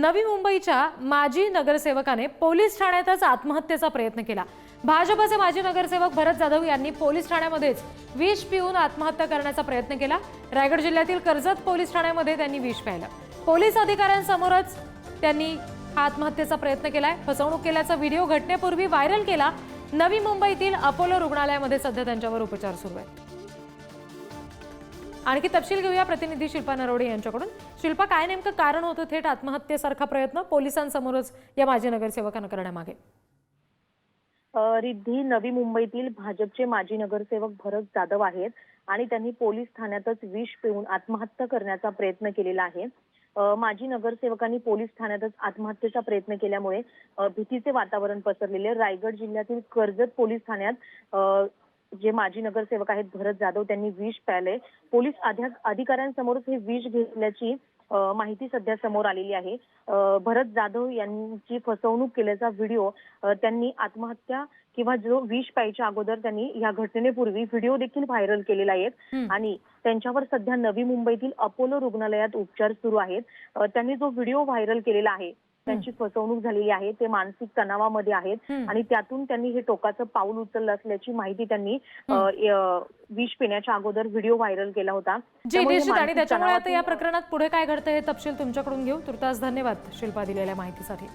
नवी मुंबईच्या माजी नगरसेवकाने पोलीस ठाण्यातच आत्महत्येचा प्रयत्न केला. भाजपचे माजी नगरसेवक भरत जाधव यांनी पोलीस ठाण्यामध्येच विष पिऊन आत्महत्या करण्याचा प्रयत्न केला. रायगड जिल्ह्यातील कर्जत पोलीस ठाण्यामध्ये त्यांनी विष प्यायलं. पोलीस अधिकाऱ्यांसमोरच त्यांनी हा आत्महत्येचा प्रयत्न केलाय. फसवणूक केल्याचा व्हिडिओ घटनेपूर्वी व्हायरल केला. नवी मुंबईतील अपोलो रुग्णालयामध्ये सध्या त्यांच्यावर उपचार सुरू आहेत. आणखी तपशील घेऊया प्रतिनिधी शिल्पा नरोडे यांच्याकडून. शिल्पा काय नेमकं कारण होतं थेट आत्महत्येसारखा प्रयत्न पोलिसांसमोरच या माजी नगरसेवकांना करण्यामागे? रिद्धी नवी मुंबईतील भाजपचे माजी नगरसेवक भरत जाधव आहेत आणि त्यांनी पोलीस ठाण्यातच विष पिऊन आत्महत्या करण्याचा प्रयत्न केलेला आहे. माजी नगरसेवकांनी पोलीस ठाण्यातच आत्महत्येचा प्रयत्न केल्यामुळे भीतीचे वातावरण पसरलेले. रायगड जिल्ह्यातील कर्जत पोलीस ठाण्यात जे माजी नगरसेवक आहेत भरत जाधव त्यांनी विष प्यायले पोलीस अधिक- अधिकाऱ्यांसमोरच हे विष घेतल्याची माहिती सध्या समोर आलेली आहे. भरत जाधव यांची फसवणूक केल्याचा व्हिडिओ त्यांनी आत्महत्या किंवा जो विष प्यायच्या अगोदर त्यांनी या घटनेपूर्वी व्हिडिओ देखील व्हायरल केलेला आहे. आणि त्यांच्यावर सध्या नवी मुंबईतील अपोलो रुग्णालयात उपचार सुरू आहेत. त्यांनी जो व्हिडिओ व्हायरल केलेला आहे त्यांची फसवणूक झालेली आहे ते मानसिक तणावामध्ये आहेत. आणि त्यातून त्यांनी हे टोकाचं पाऊल उचललं असल्याची माहिती त्यांनी विष पिण्याच्या अगोदर व्हिडिओ व्हायरल केला होता. आणि त्याच्यामुळे आता या प्रकरणात पुढे काय घडतं हे तपशील तुमच्याकडून घेऊ. तुर्तास धन्यवाद शिल्पा दिलेल्या माहितीसाठी.